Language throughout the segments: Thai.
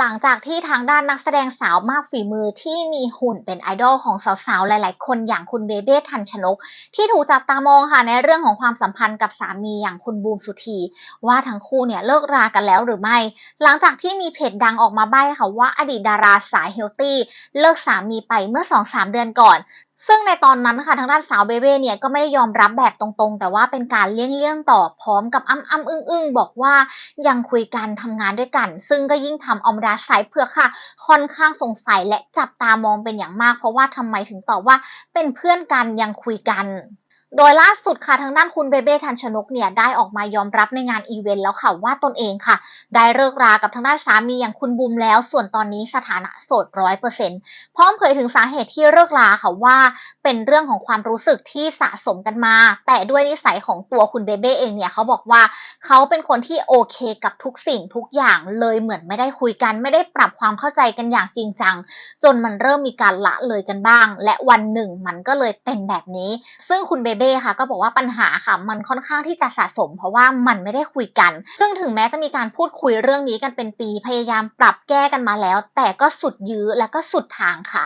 หลังจากที่ทางด้านนักแสดงสาวมากฝีมือที่มีหุ่นเป็นไอดอลของสาวๆ หลายๆ คนอย่างคุณเบเบ้ทันชนก ที่ถูกจับตามองค่ะในเรื่องของความสัมพันธ์กับสามีอย่างคุณบูมสุธี ว่าทั้งคู่เนี่ยเลิกรากันแล้วหรือไม่ หลังจากที่มีเพจดังออกมาใบ้ค่ะว่าอดีตดาราสายเฮลตี้เลิกสามีไปเมื่อ 2-3 เดือนก่อน ซึ่งในตอนนั้นค่ะทางด้านสาวเบเบ้เนี่ยก็ไม่ได้ยอมรับแบบตรงๆ แต่ว่าเป็นการเลี่ยงเลี่ยงๆตอบพร้อมกับอ้ำอ้ำอึ้งอึ้งๆบอกว่ายังคุยกันทำงานด้วยกัน ซึ่งก็ยิ่งทำเอมดาสายเผือกค่ะ ค่อนข้างสงสัยและจับตามองเป็นอย่างมาก เพราะว่าทำไมถึงตอบว่าเป็นเพื่อนกันยังคุยกัน โดยล่าสุดค่ะทางด้านคุณเบเบ้ทันชนกเนี่ยได้ออกมายอมรับในงานอีเวนต์แล้วค่ะว่าตนเองค่ะ ได้เลิกรากับทางด้านสามีอย่างคุณบูมแล้ว ส่วนตอนนี้สถานะโสดร้อยเปอร์เซ็นต์พร้อมเผยถึงสาเหตุที่เลิกราค่ะว่า เป็นเรื่องของความรู้สึกที่สะสมกันมา แต่ด้วยนิสัยของตัวคุณเบเบ้เองเนี่ยเขาบอกว่าเขาเป็นคนที่โอเคกับทุกสิ่งทุกอย่างเลยเหมือนไม่ได้คุยกัน ไม่ได้ปรับความเข้าใจกันอย่างจริงจังจนมันเริ่มมีการละเลยกันบ้าง และวันหนึ่งมันก็เลยเป็นแบบนี้ ซึ่งคุณเบเบ้ค่ะก็บอกว่าปัญหาค่ะมันค่อนข้างที่จะสะสม เพราะว่ามันไม่ได้คุยกัน ซึ่งถึงแม้จะมีการพูดคุยเรื่องนี้กันเป็นปีพยายามปรับแก้กันมาแล้ว แต่ก็สุดยื้อและก็สุดทางค่ะ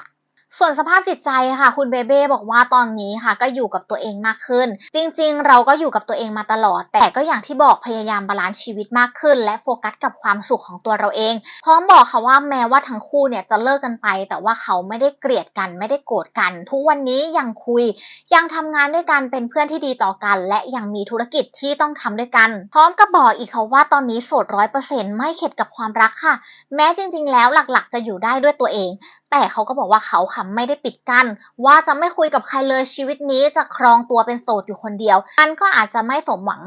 ส่วนสภาพจิตใจค่ะ คุณเบเบ้บอกว่าตอนนี้ค่ะ ก็อยู่กับตัวเองมากขึ้น จริง ๆ เราก็อยู่กับตัวเองมาตลอด แต่ก็อย่างที่บอกพยายามบาลานซ์ชีวิตมากขึ้น และโฟกัสกับความสุขของตัวเราเอง พร้อมบอกค่ะว่าแม้ว่าทั้งคู่เนี่ยจะเลิกกันไป แต่ว่าเขาไม่ได้เกลียดกัน ไม่ได้โกรธกัน ทุกวันนี้ยังคุย ยังทำงานด้วยกันเป็นเพื่อนที่ดีต่อกัน และยังมีธุรกิจที่ต้องทำด้วยกัน พร้อมกับบอกอีกค่ะว่าตอนนี้โสดร้อยเปอร์เซ็นต์ไม่เข็ดกับความรักค่ะ แม้จริง ๆ แล้วหลักๆ จะอยู่ได้ด้วยตัวเอง แต่เขาก็บอกว่าเขาค่ะไม่ได้ปิดกั้นว่าจะไม่คุยกับใครเลยชีวิตนี้จะครองตัวเป็นโสดอยู่คนเดียว มันก็อาจจะไม่สมหวัง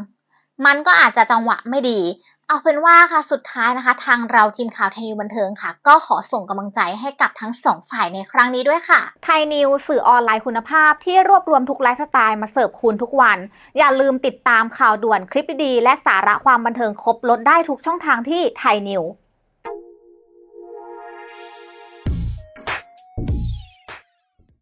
มันก็อาจจะจังหวะไม่ดี เอาเป็นว่าค่ะสุดท้ายนะคะ ทางเราทีมข่าวไทยนิวบันเทิงค่ะ ก็ขอส่งกำลังใจให้กับทั้งสองฝ่ายในครั้งนี้ด้วยค่ะไทยนิวสื่อออนไลน์คุณภาพที่รวบรวมทุกไลฟ์สไตล์มาเสิร์ฟคุณทุกวัน อย่าลืมติดตามข่าวด่วนคลิปดีๆและสาระความบันเทิงครบลดได้ทุกช่องทางที่ไทยนิว